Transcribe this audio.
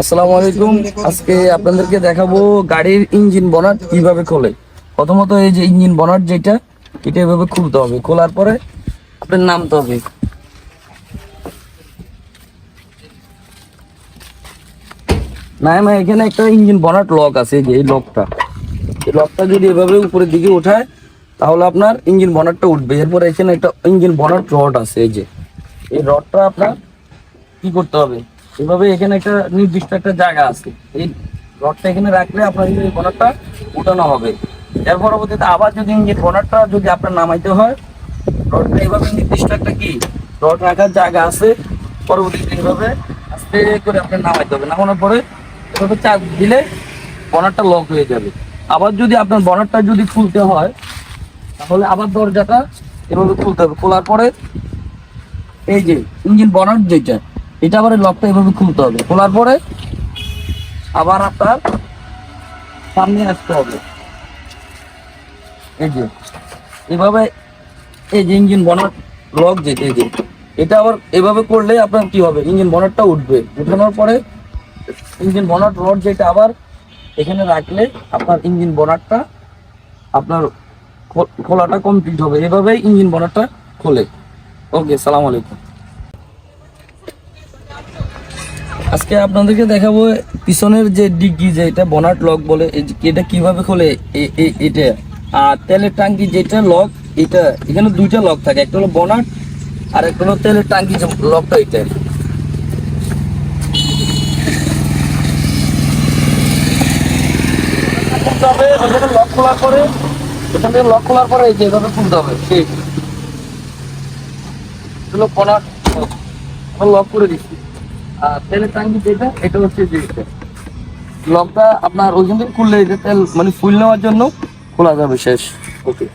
আসসালামু আলাইকুম। আজকে আপনাদেরকে দেখাবো গাড়ির ইঞ্জিন বনাট কীভাবে খোলে। প্রথমত এই যে ইঞ্জিন বনাট যেটা, এটা এভাবে খুলতে হবে। খোলার পরে আপনার নামতে হবে। না না, এখানে একটা ইঞ্জিন বনাট লক আছে যে এই লকটা। এই লকটা যদি এভাবে উপরের দিকে ওঠায় তাহলে আপনার ইঞ্জিন বনাটটা উঠবে। এরপর এখানে একটা ইঞ্জিন বনাট রড আছে, এই যে। এই রডটা আপনার কি করতে হবে? এভাবে এখানে একটা নির্দিষ্ট একটা জায়গা আছে। এই রডটা এখানে রাখলে আপনার ইঞ্জিন বনারটা উঠানো হবে। এর পরবর্তীতে আবার যদি ইঞ্জিন বনারটা যদি আপনার নামাইতে হয়, রডটা এভাবে নির্দিষ্ট একটা কি? রড রাখার জায়গা আছে। পরবর্তীতে এইভাবে আস্তে করে আপনার নামাইতে হবে। নামানোর পরে এভাবে চাপ দিলে বনারটা লক হয়ে যাবে। আবার যদি আপনার বনারটা যদি খুলতে হয়, তাহলে আবার দরজাটা এভাবে খুলতে হবে। খোলার পরে এই যে ইঞ্জিন বনার যেটা এটা আবার লকটা এভাবে খুলতে হবে। খোলার পরে আবার আপনার সামনে আসতে হবে। এই যে, এভাবে এই যে ইঞ্জিন বনার লক যেটা এই যে, এটা আবার এভাবে করলে আপনার কি হবে? ইঞ্জিন বনারটা উঠবে। উঠানোর পরে ইঞ্জিন বনার রড যেটা আবার এখানে রাখলে আপনার ইঞ্জিন বনারটা আপনার খোলাটা কমপ্লিট হবে। এভাবেই ইঞ্জিন বনারটা খোলে। ওকে সালাম আলাইকুম। আজকে আপনাদেরকে দেখাবো পিছনের যে ডিগ্গি যে এটা বনাট লক বলে এটা কীভাবে খোলে এটা। আর তেলের টাঙ্কি যেটা লক, এটা, এখানে দুইটা লক থাকে, একটা হলো বনাট আর একটা হলো তেলের টাঙ্কি যে লকটা, এটা লক খোলার পরে ওখান থেকে লক খোলার পরে এই যে এভাবে খুলতে হবে ঠিক লক করে দিচ্ছি। আর তেলের যেটা, এটা হচ্ছে আপনার ওইখান থেকে খুললে তেল মানে ফুল নেওয়ার জন্য খোলা যাবে শেষ। ওকে